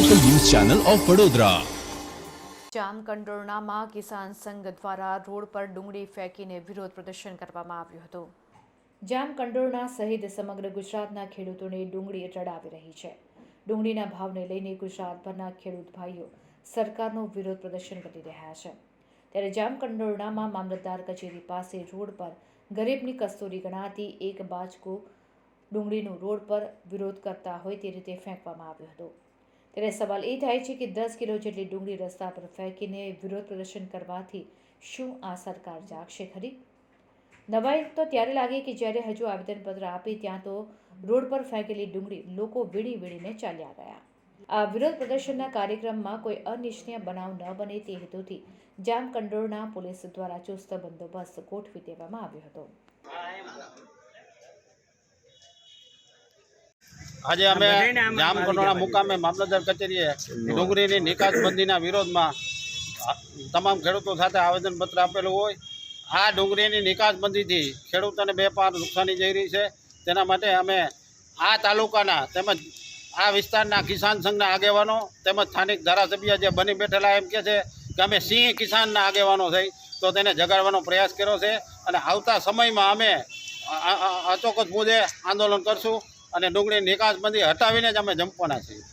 Channel of Vadodara જામકંડોરણામાં કિસાન સંઘ દ્વારા road પર ડુંગળી ફેંકીને વિરોધ પ્રદર્શન કરવામાં આવ્યું હતું. જામકંડોરણા સહિત સમગ્ર ગુજરાતના ખેડૂતોને ડુંગળી ચડાવી રહી છે. ડુંગળીના ભાવને લઈને ગુજરાતભરના ખેડૂત ભાઈઓ સરકારનો વિરોધ પ્રદર્શન કરી રહ્યા છે. ત્યારે જામકંડોરણામાં મામલતદાર કચેરી પાસે રોડ પર ગરીબની કસ્તુરી ગણાતી એક બાજકો ડુંગળીનું રોડ પર વિરોધ કરતા હોય તે રીતે ફેંકવામાં આવ્યું હતું. ત્યારે સવાલ એ થાય છે કે દસ કિલો જેટલી ડુંગળી રસ્તા પર ફેંકીને વિરોધ પ્રદર્શન કરવાથી શું આ સરકાર જાગશે ખરી? નવાઈ તો ત્યારે લાગે કે જ્યારે હજુ આવેદનપત્ર આપી ત્યાં તો રોડ પર ફેંકેલી ડુંગળી લોકો વીણી વીણીને ચાલ્યા ગયા. આ વિરોધ પ્રદર્શનના કાર્યક્રમમાં કોઈ અનિચ્છનીય બનાવ ન બને તે હેતુથી જામકંડોળના પોલીસ દ્વારા ચુસ્ત બંદોબસ્ત ગોઠવી દેવામાં આવ્યો હતો. આજે અમે જામકંડોળા મુકામે મામલતદાર કચેરીએ ડુંગળીની નિકાસબંધીના વિરોધમાં તમામ ખેડૂતો સાથે આવેદનપત્ર આપેલું હોય. આ ડુંગળીની નિકાસબંધીથી ખેડૂતોને બે પાર નુકસાની જઈ રહી છે. તેના માટે અમે આ તાલુકાના તેમજ આ વિસ્તારના કિસાન સંઘના આગેવાનો તેમજ સ્થાનિક ધારાસભ્ય જે બની બેઠેલા એમ કે છે કે અમે સિંહ કિસાનના આગેવાનો થઈ તો તેને જગાડવાનો પ્રયાસ કર્યો છે. અને આવતા સમયમાં અમે અચોક્કસ મુદ્દે આંદોલન કરશું. અને ડુંગળી નિકાસ બંધી હટાવીને જ અમે જંપવાના છીએ.